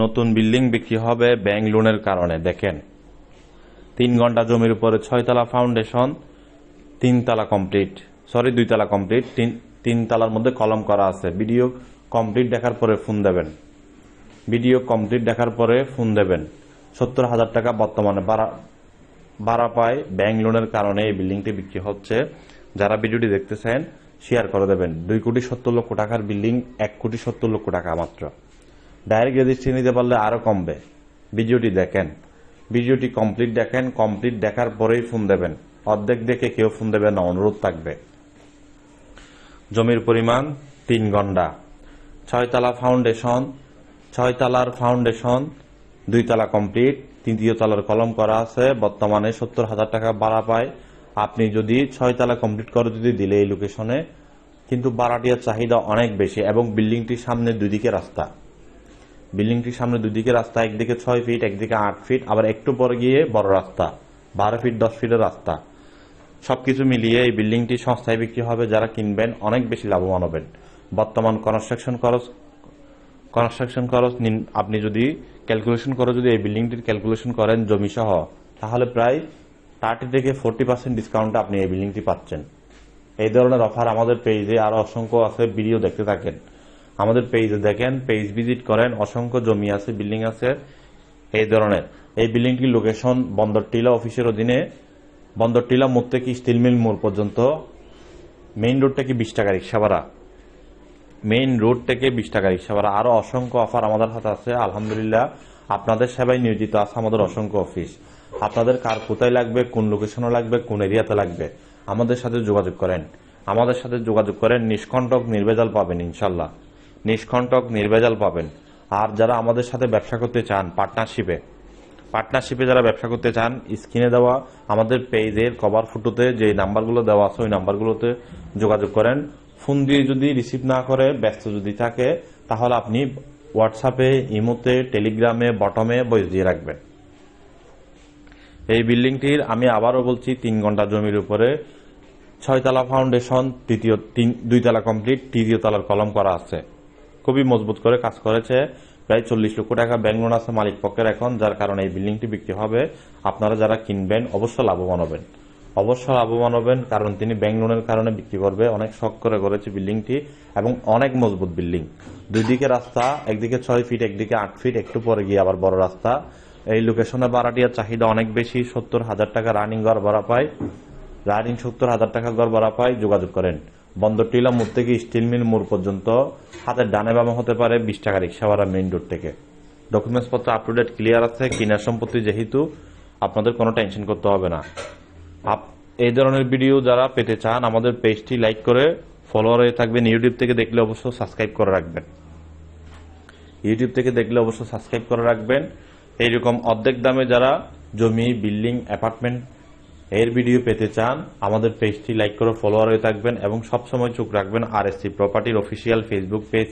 নতুন বিল্ডিং বিক্রি হবে ব্যাংক লোনের কারণে, দেখেন। তিন ঘণ্টা জমির উপরে ছয়তলা ফাউন্ডেশন, তিনতলা কমপ্লিট, সরি, দুইতলা কমপ্লিট, তিন তিন তালার মধ্যে কলম করা আছে। ভিডিও কমপ্লিট দেখার পরে ফোন দেবেন। ভিডিও কমপ্লিট দেখার পরে ফোন দেবেন। সত্তর হাজার টাকা বর্তমানে বাড়া ভাড়া পায় ব্যাংক লোনের কারণে এই বিল্ডিংটি বিক্রি হচ্ছে। যারা ভিডিওটি দেখতেছেন শেয়ার করে দেবেন। দুই কোটি সত্তর লক্ষ টাকার বিল্ডিং, এক কোটি সত্তর লক্ষ টাকা মাত্র। ডাইরেক্ট রেজিস্ট্রি নিতে পারলে আরও কমবে। ভিডিওটি দেখেন। ভিডিওটি কমপ্লিট দেখেন। কমপ্লিট দেখার পরেই ফোন দেবেন। অর্ধেক দেখে কেউ ফোন দেবে না, অনুরোধ থাকবে। জমির পরিমাণ তিন ঘণ্টা। ছয়তলা ফাউন্ডেশন, ছয়তলার ফাউন্ডেশন দুই তলা কমপ্লিট। তৃতীয় তলার কলম করা আছে। বর্তমানে সত্তর হাজার টাকা ভাড়া পায়। আপনি যদি ছয় তলা কমপ্লিট করে যদি দিলে এই লোকেশনে, কিন্তু ভাড়াটির চাহিদা অনেক বেশি এবং বিল্ডিংটির সামনে দুই দিকে রাস্তা। বিল্ডিংটির সামনে দুদিকে রাস্তা, একদিকে ছয় ফিট একদিকে আট ফিট আবার একটু পরে গিয়ে বড় রাস্তা, বারো ফিট দশ ফিটের রাস্তা। সবকিছু মিলিয়ে এই বিল্ডিংটি সংস্থায় বিক্রি হবে, যারা কিনবেন অনেক বেশি লাভবান হবেন। বর্তমান কনস্ট্রাকশন খরচ কনস্ট্রাকশন খরচ আপনি যদি ক্যালকুলেশন করে যদি এই বিল্ডিংটির ক্যালকুলেশন করেন জমি সহ তাহলে প্রায় থার্টি থেকে ফোরটি পার্সেন্ট ডিসকাউন্টে আপনি এই বিল্ডিংটি পাচ্ছেন। এই ধরনের অফার আমাদের পেজে আরও অসংখ্য আছে ভিডিও দেখতে থাকেন। আমাদের পেজে দেখেন পেজ ভিজিট করেন, অসংখ্য জমি আছে বিল্ডিং আছে, এই ধরনের। এই বিল্ডিংটির লোকেশন বন্দর টিলা অফিসের অধীনে। বন্দর টিলা মোড় থেকে স্টিল মিল মোড় পর্যন্ত? মেইন রোড থেকে বিশ টাকা রিক্সা ভাড়া? মেইন রোড থেকে বিশ টাকা রিক্সা ভাড়া? আরও অসংখ্য অফার আমাদের হাতে আছে, আলহামদুলিল্লাহ। আপনাদের সেবায় নিয়োজিত আছে আমাদের অসংখ্য অফিস আপনাদের কার কোথায় লাগবে, কোন লোকেশনে লাগবে, কোন এরিয়াতে লাগবে? আমাদের সাথে যোগাযোগ করেন। আমাদের সাথে যোগাযোগ করেন, নিষ্কণ্টক নির্ভেজাল পাবেন ইনশাল্লাহ। নিষ্কণ্টক নির্ভেজাল পাবেন। আর যারা আমাদের সাথে ব্যবসা করতে চান পার্টনারশিপে পার্টনারশিপে যারা ব্যবসা করতে চান স্ক্রিনে দেওয়া আমাদের পেজের কভার ফটোতে যে নাম্বারগুলো দেওয়া আছে, ওই নাম্বারগুলোতে যোগাযোগ করেন। ফোন দিয়ে যদি রিসিভ না করে, ব্যস্ত যদি থাকে, তাহলে আপনি হোয়াটসঅ্যাপে ইমোতে টেলিগ্রামে বটমে দিয়ে রাখবেন। এই বিল্ডিংটির আমি আবারও বলছি, তিন ঘণ্টা জমির উপরে ছয়তলা ফাউন্ডেশন তৃতীয় তিন, দুইতলা কমপ্লিট তৃতীয় তলার কলম করা আছে। খুবই মজবুত করে কাজ করেছে। প্রায় চল্লিশ লক্ষ টাকা ব্যাংক লোন আছে মালিক পক্ষের এখন, যার কারণে এই বিল্ডিংটি বিক্রি হবে। আপনারা যারা কিনবেন অবশ্য লাভবান হবেন। অবশ্য লাভবান হবেন কারণ তিনি ব্যাংক লোনের কারণে বিক্রি করবে। অনেক শখ করে করেছে বিল্ডিংটি এবং অনেক মজবুত বিল্ডিং। দুই দিকে রাস্তা, একদিকে ছয় ফিট একদিকে আট ফিট একটু পরে গিয়ে আবার বড় রাস্তা। এই লোকেশনে ভাড়াটিয়ার চাহিদা অনেক বেশি, সত্তর হাজার টাকা রানিং ঘর ভাড়া পায়। রানিং সত্তর হাজার টাকা ঘর ভাড়া পায়। যোগাযোগ করেন। বন্দর টিলা মোড় থেকে স্টিল মিল মোড় পর্যন্ত হাতের ডানে বামে হতে পারে বিশ টাকা রিক্সা ভাড়া মেইন রোড থেকে। ডকুমেন্টস পত্র আপ টু ডেট ক্লিয়ার আছে, কিনার সম্পত্তি যেহেতু আপনাদের কোনো টেনশন করতে হবে না। আপ- এই ধরনের ভিডিও যারা পেতে চান, আমাদের পেজটি লাইক করে ফলোয়ার হয়ে থাকবেন। ইউটিউব থেকে দেখলে অবশ্য সাবস্ক্রাইব করে রাখবেন। ইউটিউব থেকে দেখলে অবশ্য সাবস্ক্রাইব করে রাখবেন। এইরকম অর্ধেক দামে যারা জমি বিল্ডিং অ্যাপার্টমেন্ট এর ভিডিও পেতে চান, আমাদের পেজটি লাইক করে ফলোয়ার হয়ে থাকবেন এবং সবসময় চোখ রাখবেন আর এস সি প্রপার্টির অফিসিয়াল ফেসবুক পেজ